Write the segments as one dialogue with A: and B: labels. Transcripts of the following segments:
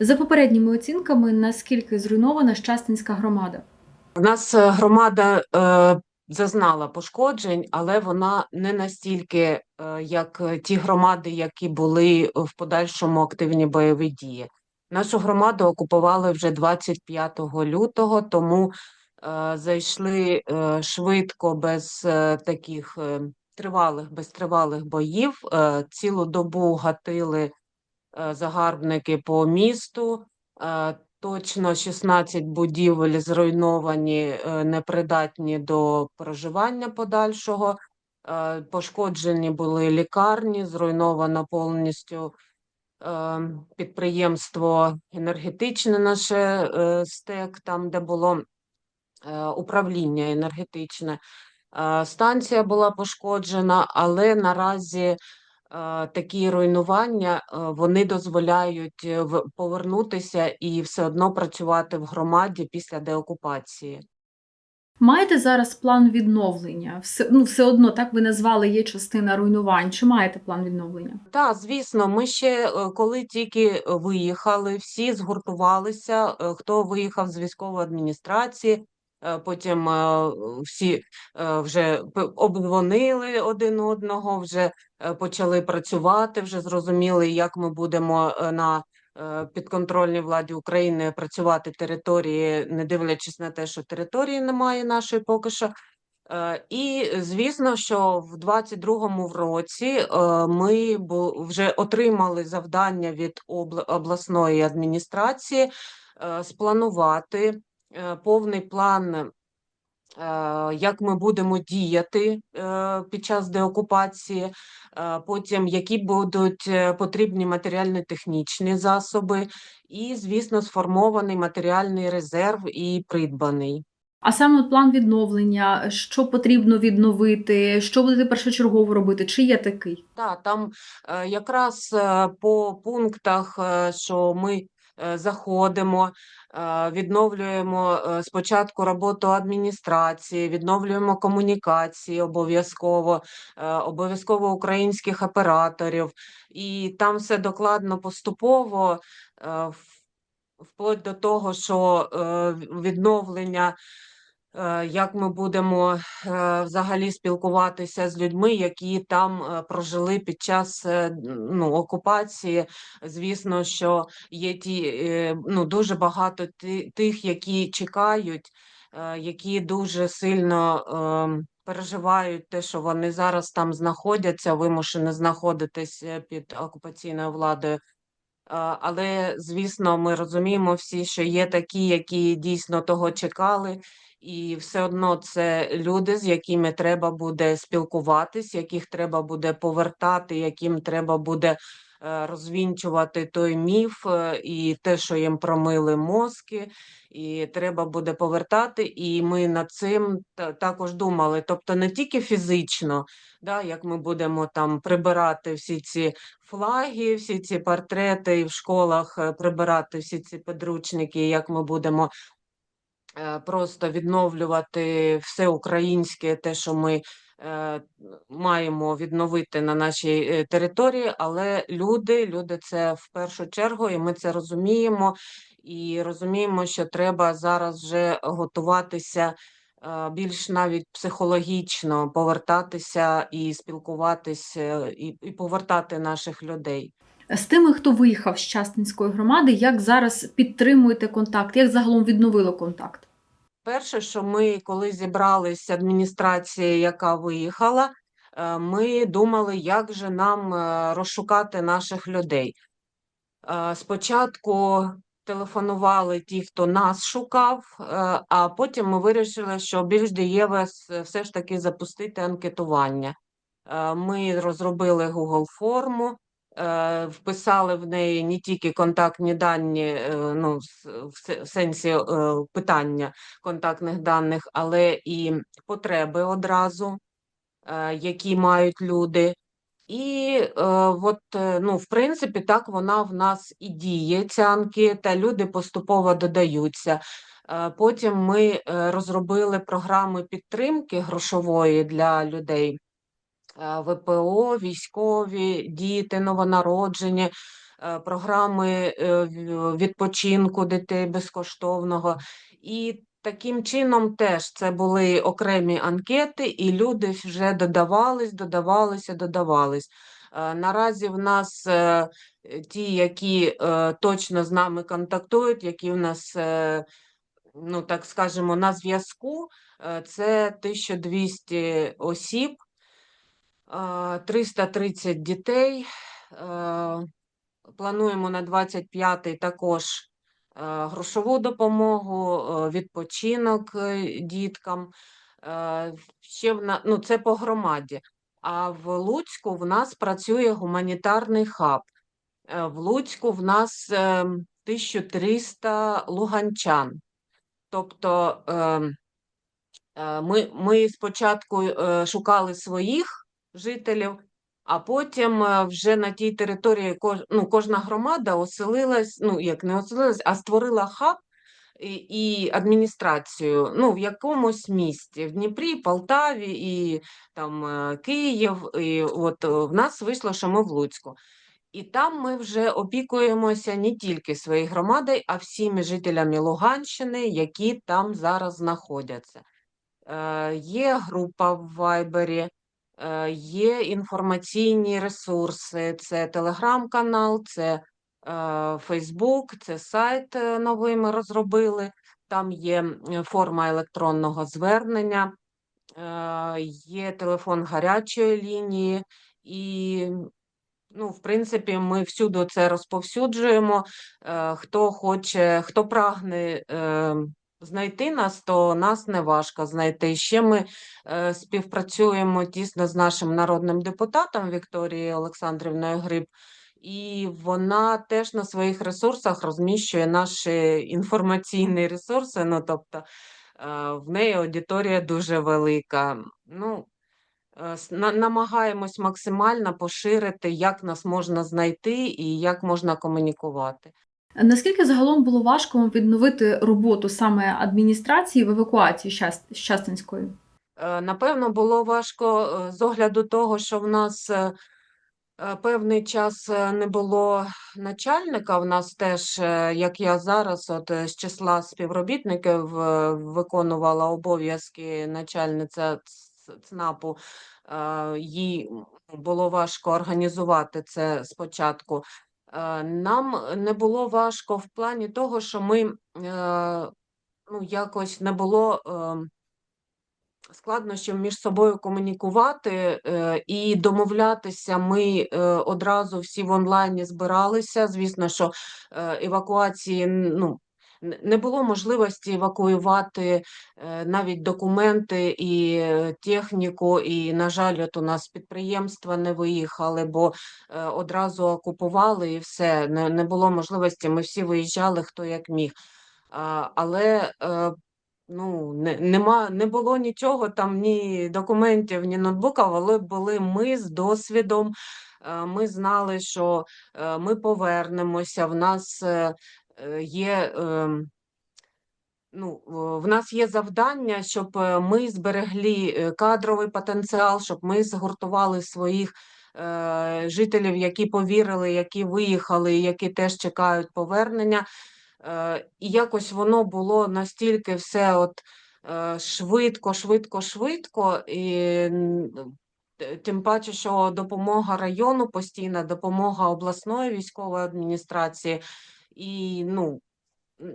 A: За попередніми оцінками, наскільки зруйнована Щастинська громада?
B: У нас е, громада е, зазнала пошкоджень, але вона не настільки, е, як е, ті громади, які були в подальшому активні бойові дії. Нашу громаду окупували вже 25 лютого, тому е, зайшли е, швидко, без е, таких е, тривалих, без тривалих боїв. Е, цілу добу гатили загарбники по місту. Е, Точно 16 будівель зруйновані, е, непридатні до проживання подальшого. Е, Пошкоджені були лікарні, зруйновано повністю е, підприємство енергетичне наше е, СТЕК, там, де було е, управління енергетичне. Е, Станція була пошкоджена, але наразі е, такі руйнування е, вони дозволяють е, повернутися і все одно працювати в громаді після деокупації.
A: Маєте зараз план відновлення? Все, ну, все одно так ви назвали, є частина руйнувань. Чи маєте план відновлення?
B: Так, звісно, ми ще е, коли тільки виїхали, всі згуртувалися, хто виїхав з військової адміністрації, потім е, всі е, вже обдзвонили один одного, вже е, почали працювати, вже зрозуміли, як ми будемо е, на е, підконтрольній владі України працювати території, не дивлячись на те, що території немає нашої поки що. Е, І звісно, що в 22-му році е, ми вже отримали завдання від обласної адміністрації е, спланувати е, повний план, е, як ми будемо діяти е, під час деокупації, е, потім які будуть е, потрібні матеріально-технічні засоби, і, звісно, сформований матеріальний резерв і придбаний.
A: А саме план відновлення, що потрібно відновити, що будете першочергово робити? Чи є такий?
B: Так, там е, якраз е, по пунктах, е, що ми е, заходимо, е, відновлюємо е, спочатку роботу адміністрації, відновлюємо комунікації обов'язково, е, обов'язково українських операторів, і там все докладно поступово, е, вплоть до того, що е, відновлення. Е, Як ми будемо е, взагалі спілкуватися з людьми, які там е, прожили під час ну, окупації. Звісно, що є ті ну, дуже багато тих, які чекають, які дуже сильно переживають те, що вони зараз там знаходяться, вимушені знаходитись е, під окупаційною владою. Але, звісно, ми розуміємо всі, що є такі, які дійсно того чекали, і все одно це люди, з якими треба буде спілкуватись, яких треба буде повертати, яким треба буде розвінчувати той міф е, і те, що їм промили мозки, і треба буде повертати. І ми над цим також думали. Тобто не тільки фізично, да, як ми будемо там прибирати всі ці флаги, всі ці портрети і в школах е, прибирати всі ці підручники, як ми будемо е, просто відновлювати все українське, те, що ми е, маємо відновити на нашій е, території, але люди, люди це в першу чергу, і ми це розуміємо. І розуміємо, що треба зараз вже готуватися е, більш навіть психологічно, повертатися і спілкуватися, і, і повертати наших людей.
A: З тими, хто виїхав з Щастинської громади, як зараз підтримуєте контакт, як загалом відновили контакт?
B: Перше, що ми, коли зібралися адміністрація, яка виїхала, е, ми думали, як же нам е, розшукати наших людей. Е, Спочатку телефонували ті, хто нас шукав, а потім ми вирішили, що більш дієве все ж таки запустити анкетування. Ми розробили Google форму, вписали в неї не тільки контактні дані, е, ну, в сенсі е, питання контактних даних, але і потреби одразу, е, які мають люди. І е, от, е, ну, в принципі, так вона в нас і діє, ця анкета, люди поступово додаються. Е, Потім ми е, розробили програми підтримки грошової для людей. Е, ВПО, військові, діти новонароджені. е, програми е, відпочинку дітей безкоштовного. І таким чином теж це були окремі анкети, і люди вже додавались, додавалися, додавались. Наразі в нас ті, які точно з нами контактують, які в нас, ну так скажемо, на зв'язку, це 1200 осіб, 330 дітей. Е, Плануємо на 25-й також е, грошову допомогу, е, відпочинок е, діткам. Е, Ще в ну, це по громаді. А в Луцьку в нас працює гуманітарний хаб. Е, В Луцьку в нас е, 1300 луганчан. Тобто ем, е, ми, ми спочатку е, шукали своїх жителів, а потім е, вже на тій території ну, кожна громада оселилась, ну як не оселилась, а створила хаб і, і адміністрацію ну, в якомусь місті, в Дніпрі, Полтаві і там е, Київ. І от е, в нас вийшло, що ми в Луцьку. І там ми вже опікуємося не тільки своєю громадою, а всіми жителями Луганщини, які там зараз знаходяться. Е, Є група в Вайбері, є інформаційні ресурси, це телеграм-канал, це е, Фейсбук, це сайт е, новий ми розробили. Там є форма електронного звернення, е, є телефон гарячої лінії, і, ну, в принципі, ми всюди це розповсюджуємо. Е, Хто хоче, хто прагне е, знайти нас, то нас не важко знайти. Ще ми е, співпрацюємо тісно з нашим народним депутатом Вікторією Олександрівною Гриб, і вона теж на своїх ресурсах розміщує наші інформаційні ресурси. Ну, тобто, е, в неї аудиторія дуже велика. Ну, е, намагаємось максимально поширити, як нас можна знайти і як можна комунікувати.
A: Наскільки загалом було важко відновити роботу саме адміністрації в евакуації Щас- Щастинської?
B: Е, Напевно, було важко е, з огляду того, що в нас е, певний час не було начальника. В нас теж, як я зараз, от з числа співробітників виконувала обов'язки начальниця ЦНАПу. Їй було важко організувати це спочатку. Е, Нам не було важко в плані того, що ми е, ну, якось не було. ем, складнощів між собою комунікувати е, і домовлятися. Ми е, одразу всі в онлайні збиралися. Звісно, що е, евакуації ну, не було можливості евакуювати е, навіть документи і е, техніку. І, на жаль, от у нас підприємства не виїхали, бо е, одразу окупували і все. Не, було можливості. Ми всі виїжджали хто як міг. Але Ну, не, нема, не було нічого там, ні документів, ні ноутбука, але були ми з досвідом. Ми знали, що ми повернемося. В нас є. ем, Ну, в нас є завдання, щоб е, ми зберегли е, кадровий потенціал, щоб ми згуртували своїх е, жителів, які повірили, які виїхали, які теж чекають повернення. Е, І якось воно було настільки все от е, швидко, швидко, швидко. І тим паче, що допомога району, постійна допомога обласної військової адміністрації. І ну,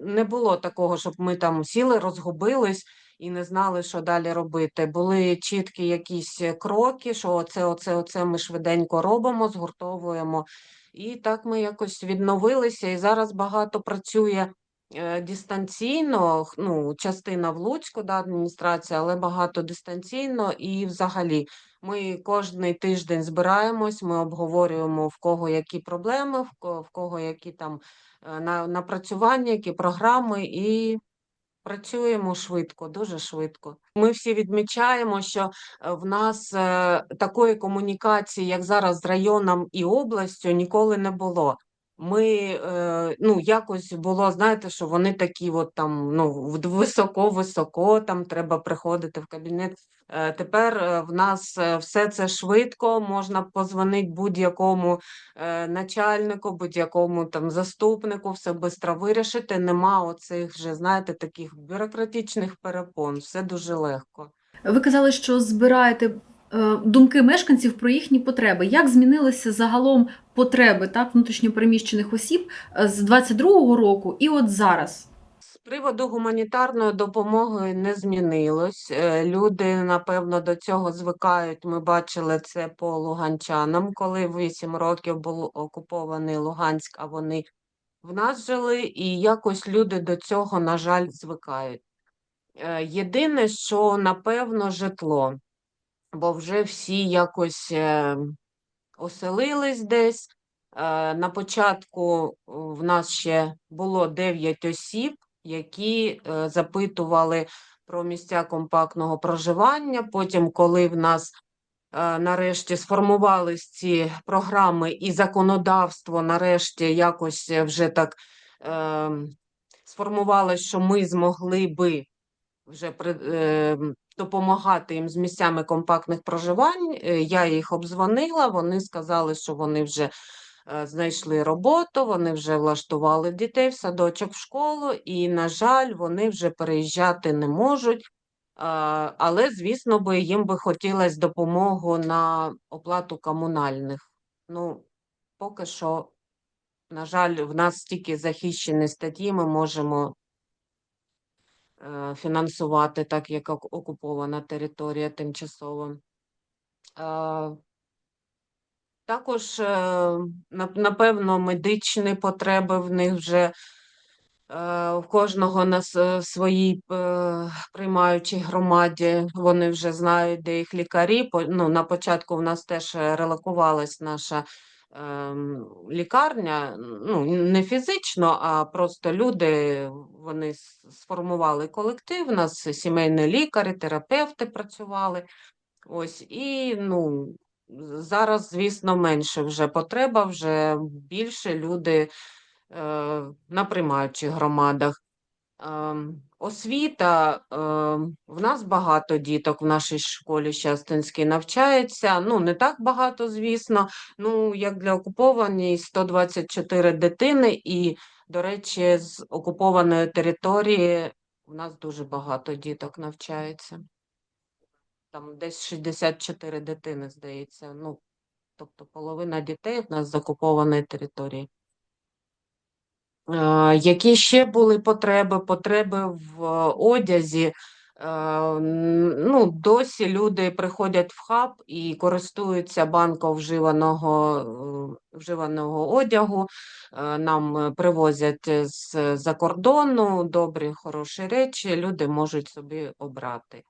B: не було такого, щоб ми там сіли, розгубились і не знали, що далі робити. Були чіткі якісь е, кроки, що оце, оце, оце ми швиденько робимо, згуртовуємо. І так ми якось відновилися. І зараз багато працює е, дистанційно. Ну, частина в Луцьку, да, адміністрація, але багато дистанційно. І взагалі ми кожний тиждень збираємось, ми обговорюємо в кого які проблеми, в ко- в кого які там на напрацювання, які програми, і працюємо швидко, дуже швидко. Ми всі відмічаємо, що е, в нас е, такої комунікації, як зараз з районом і областю, ніколи не було. Ми е, ну, якось було, знаєте, що вони такі от там ну, високо-високо, там треба приходити в кабінет. Е, Тепер е, в нас все це швидко, можна позвонити будь-якому начальнику, будь-якому там заступнику, все швидко вирішити. Нема оцих вже, знаєте, таких бюрократичних перепон, все дуже легко.
A: Ви казали, що збираєте думки мешканців про їхні потреби. Як змінилися загалом потреби так, внутрішньопереміщених осіб е, з 22-го року і от зараз?
B: З приводу гуманітарної допомоги не змінилось. Е, Люди, напевно, до цього звикають. Ми бачили це по луганчанам, коли 8 років був окупований Луганськ, а вони в нас жили, і якось люди до цього, на жаль, звикають. Е, Єдине, що, напевно, житло, бо вже всі якось е, оселились десь. Е, На початку е, в нас ще було 9 осіб, які запитували про місця компактного проживання. Потім, коли в нас нарешті сформувались ці програми і законодавство нарешті якось вже так е, сформувалось, що ми змогли би вже при, е, допомагати їм з місцями компактних проживань. Е, Я їх обдзвонила, вони сказали, що вони вже е, знайшли роботу, вони вже влаштували дітей в садочок, в школу, і, на жаль, вони вже переїжджати не можуть. Але, звісно, би їм би хотілося допомогу на оплату комунальних. Ну, поки що, на жаль, в нас стільки захищені статті, ми можемо фінансувати, так як окупована територія тимчасово. Е, Також, е, напевно, медичні потреби в них вже е, в кожного на своїй е, приймаючій громаді. Вони вже знають, де їх лікарі. Ну, на початку в нас теж е, релокувалась наша лікарня. Ну, не фізично, а просто люди вони сформували колектив. У нас сімейні лікарі, терапевти працювали. Ось і ну. Зараз, звісно, менше вже потреба, вже більше люди е, на приймаючих громадах. Ем, Освіта, ем, в нас багато діток в нашій школі Щастинській навчається. Ну, не так багато, звісно. Ну, як для окупованої 124 дитини, і, до речі, з окупованої території в нас дуже багато діток навчається. Там десь 64 дитини, здається. Ну, тобто половина дітей в нас з окупованої території. Е, Які ще були потреби? Потреби в е, одязі. Е, Ну, досі люди приходять в хаб і користуються банком вживаного, вживаного одягу. Нам привозять з-за кордону добрі, хороші речі, люди можуть собі обрати.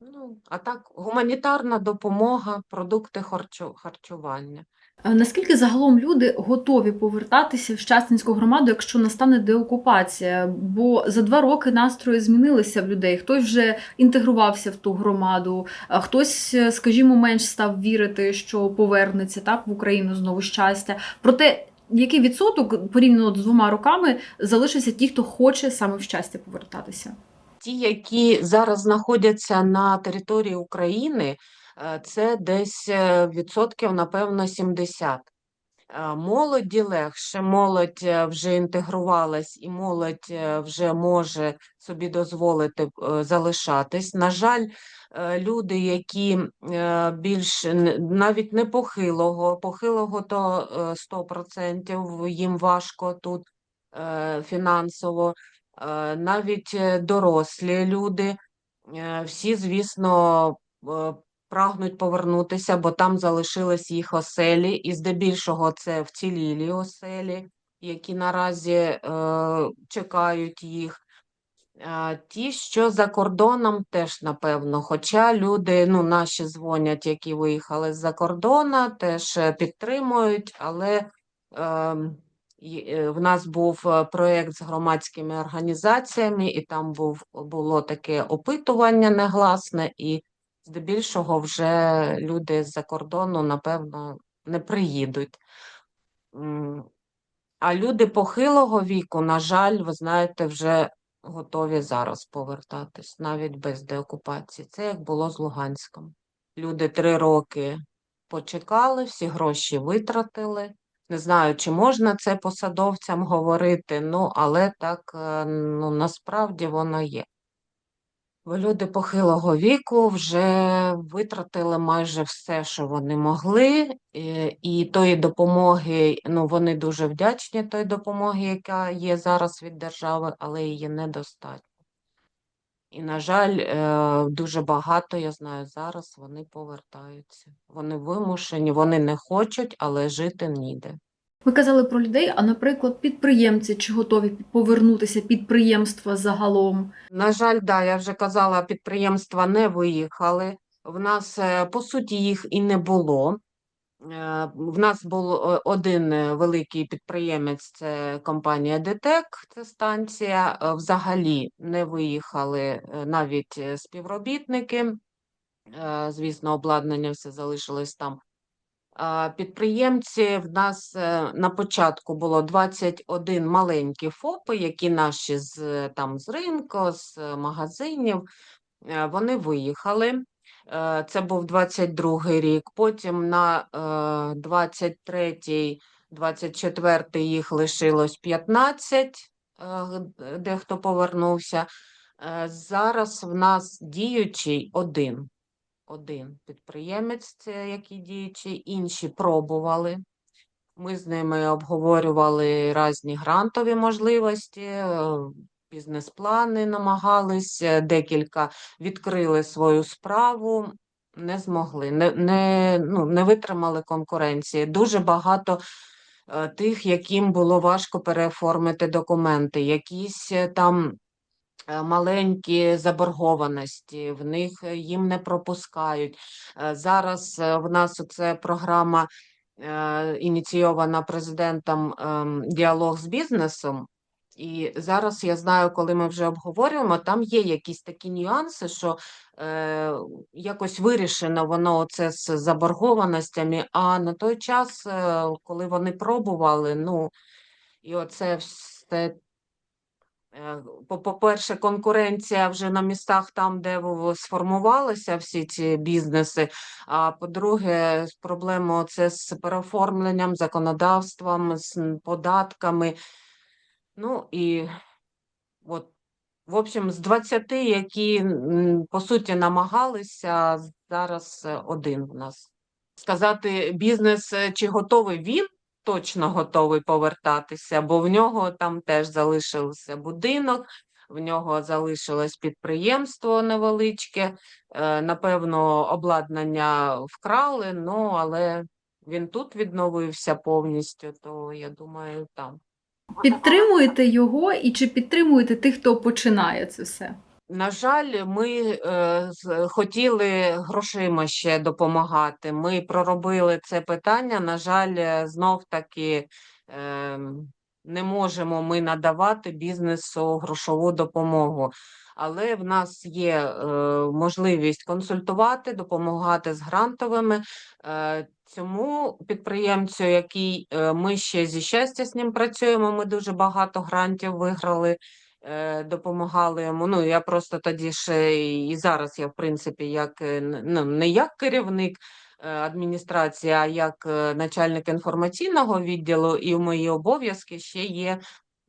B: Ну, а так, гуманітарна допомога, продукти харчу- харчування.
A: Е, Наскільки загалом люди готові повертатися в Щастинську громаду, якщо настане деокупація? Бо за два роки настрої змінилися в людей. Хтось вже інтегрувався в ту громаду, хтось, е, скажімо, менш став вірити, що повернеться так в Україну знову щастя. Проте який відсоток порівняно з двома роками залишився ті, хто хоче саме в щастя повертатися?
B: Ті, які зараз знаходяться на території України, е, це десь е, відсотків, напевно, 70. Е, Молоді легше, молодь е, вже інтегрувалась і молодь е, вже може собі дозволити е, залишатись. На жаль, е, люди, які е, більш навіть не похилого, похилого то е, 100% їм важко тут е, фінансово, Е, навіть е, дорослі люди, е, всі, звісно, е, прагнуть повернутися, бо там залишились їх оселі, і здебільшого це вцілілі оселі, які наразі е, чекають їх. Е, Ті, що за кордоном, теж напевно. Хоча люди, ну, наші дзвонять, які виїхали з-за кордона, теж е, підтримують, але ем, е, в нас був е, проєкт з громадськими організаціями, і там був, було таке опитування негласне, і здебільшого вже люди з-за кордону, напевно, не приїдуть. А люди похилого віку, на жаль, ви знаєте, вже готові зараз повертатись, навіть без деокупації. Це як було з Луганськом. Люди три роки почекали, всі гроші витратили. Не знаю, чи можна це посадовцям говорити, ну, але так е, ну, насправді воно є. Люди похилого віку вже витратили майже все, що вони могли, і тої допомоги, ну вони дуже вдячні тої допомоги, яка є зараз від держави, але її недостатньо. І, на жаль, е, дуже багато, я знаю, зараз вони повертаються. Вони вимушені, вони не хочуть, але жити ніде.
A: Ви казали про людей, а наприклад, підприємці чи готові повернутися підприємства загалом?
B: На жаль, да, я вже казала, підприємства не виїхали. В нас, е, по суті, їх і не було. Е, В нас був е, один великий підприємець, це компанія ДТЕК, це станція. Взагалі не виїхали навіть співробітники. Звісно, обладнання все залишилось там. Підприємці в нас е, на початку було 21 маленькі ФОПи, які наші з е, там з ринку, з е, магазинів. Вони виїхали. Це був 22-й рік. Потім на е, 23-й, 24-й їх лишилось 15, е, г- дехто повернувся. Зараз в нас діючий один один підприємець, який діючий, інші пробували. Ми з ними обговорювали різні грантові можливості, е, бізнес-плани намагались, декілька відкрили свою справу, не змогли, не, не, ну, не витримали конкуренції. Дуже багато е, тих, яким було важко переоформити документи, якісь е, там маленькі заборгованості, в них е, їм не пропускають. Е, Зараз е, в нас оце програма е, ініційована президентом ем, діалог з бізнесом. І зараз я знаю, коли ми вже обговорюємо, там є якісь такі нюанси, що е, якось вирішено воно це з заборгованостями. А на той час, е, коли вони пробували, ну і оце все Е, По-перше, конкуренція вже на містах там, де сформувалися всі ці бізнеси. А по-друге, проблема це з переоформленням, законодавством, з податками. Ну і от, в общем, з 20, які по суті намагалися, зараз е, один в нас. Сказати, бізнес е, чи готовий він точно готовий повертатися, бо в нього там теж залишився будинок, в нього залишилось підприємство невеличке. е, Напевно, обладнання вкрали, ну але він тут відновився повністю, то я думаю, там.
A: Підтримуєте його і чи підтримуєте тих, хто починає це все?
B: На жаль, ми е, хотіли грошима ще допомагати. Ми проробили це питання. На жаль, знов таки е, не можемо ми надавати бізнесу грошову допомогу. Але в нас є е, можливість консультувати, допомагати з грантовими. Е, цьому підприємцю, який е, ми ще зі щастя з ним працюємо, ми дуже багато грантів виграли допомагали йому. Ну, я просто тоді ще і зараз я, в принципі, як е, ну, не як керівник е, адміністрації, а як е, начальник інформаційного відділу, і в мої обов'язки ще є.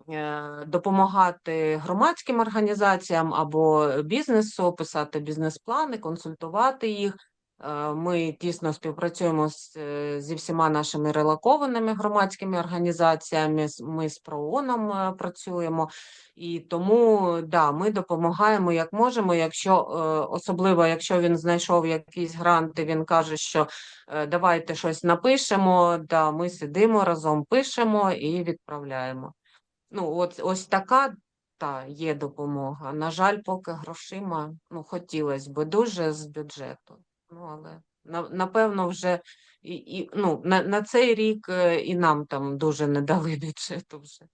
B: е, Допомагати громадським організаціям або бізнесу, писати бізнес-плани, консультувати їх. Е, Ми тісно співпрацюємо з, е, зі всіма нашими релокованими громадськими організаціями. Ми з ПРООНом е, працюємо. І тому да, ми допомагаємо як можемо. Якщо особливо, якщо він знайшов якісь гранти, він каже, що давайте щось напишемо. Да, ми сидимо разом, пишемо і відправляємо. Ну, от ось така та є допомога. На жаль, поки грошима, ну хотілося б дуже з бюджету. Ну, але на- напевно, вже і, і ну на, на цей рік е, і нам там дуже не дали бюджету вже.